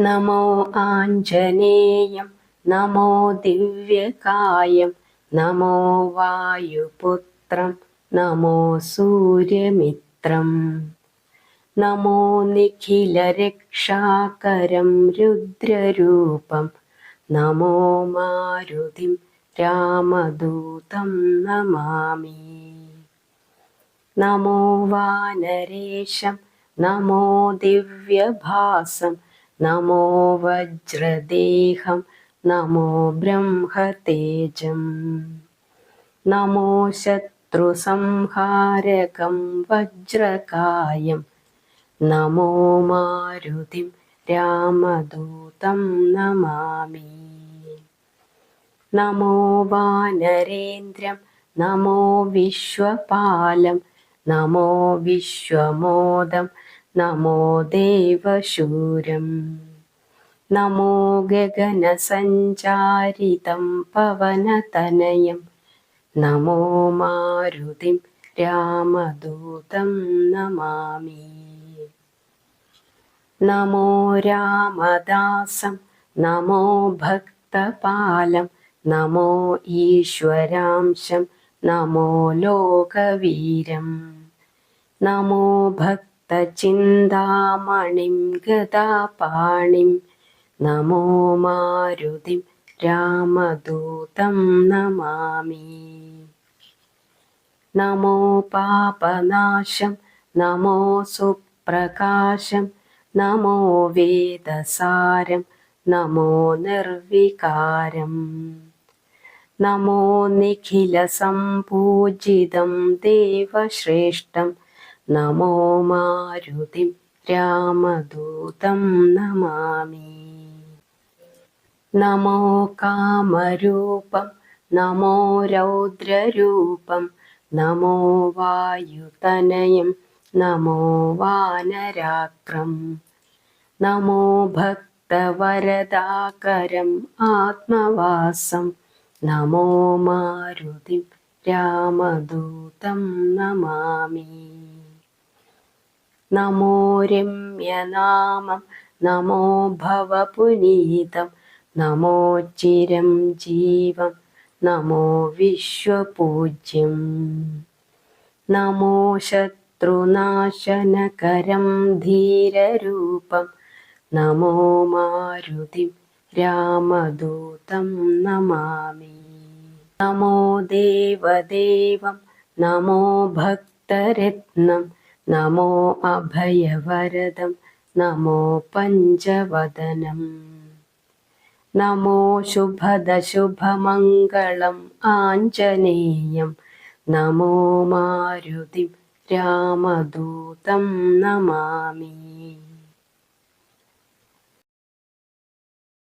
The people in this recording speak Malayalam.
നമോ ആഞ്ജനേയം നമോ ദിവ്യകായം നമോ വായുപുത്രം നമോ സൂര്യമിത്രം. നമോ നിഖിലരക്ഷാകരം രുദ്രരൂപം നമോ മാരുതിം രാമദൂതം നമാമി. നമോ വാനരേശം നമോ ദിവ്യഭാസം നമോ വജ്രദേഹം നമോ ബ്രഹ്മതേജം നമോ ശത്രുസംഹാരകം വജ്രകായം നമോ മാരുതിം രാമദൂതം നമാമി നമോ വാനരേന്ദ്രം നമോ വിശ്വപാലം നമോ വിശ്വമോദം നമോ ദേവശൂരം നമോ ഗഗനസഞ്ചാരിതം പവനതനയം നമോ മാരുതിം രാമദൂതം നമാമി. നമോ രാമദാസം നമോ ഭക്തപാലം നമോ ഈശ്വരാംശം നമോ ലോകവീരം നമോ ഭക്ത ചിന്താമണിം ഗതാപാണിം നമോ മാരുതിം രാമദൂതം നമാമി. നമോ പാപനാശം നമോ സുപ്രകാശം നമോ വേദസാരം നമോ നിർവികാരം. നമോ നിഖിലസമ്പൂജിതം ദേവശ്രേഷ്ഠം നമോ മാരുതി രാമദൂതം നമാമി. നമോ കാമരൂപം നമോ രൗദ്രരൂപം നമോ വായുതനയം നമോ വാനരാക്രം. നമോ ഭക്തവരദാകരം ആത്മവാസം. നമോ മാരുതി രാമദൂതം നമാമി. നമോ രമ്യനാമം നമോ ഭവപുനീതം നമോ ചിരം ജീവം നമോ വിശ്വപൂജ്യം നമോ ശത്രുനാശനകരം ധീരരൂപം നമോ മാരുതിം രാമദൂതം നമാമി നമോ ദേവദേവം നമോ ഭക്തരത്നം നമോ അഭയവരദം നമോ പഞ്ചവദനം. നമോ ശുഭദശുഭമംഗളം ആഞ്ജനേയം. നമോ മാരുതി രാമദൂതം നമാമി.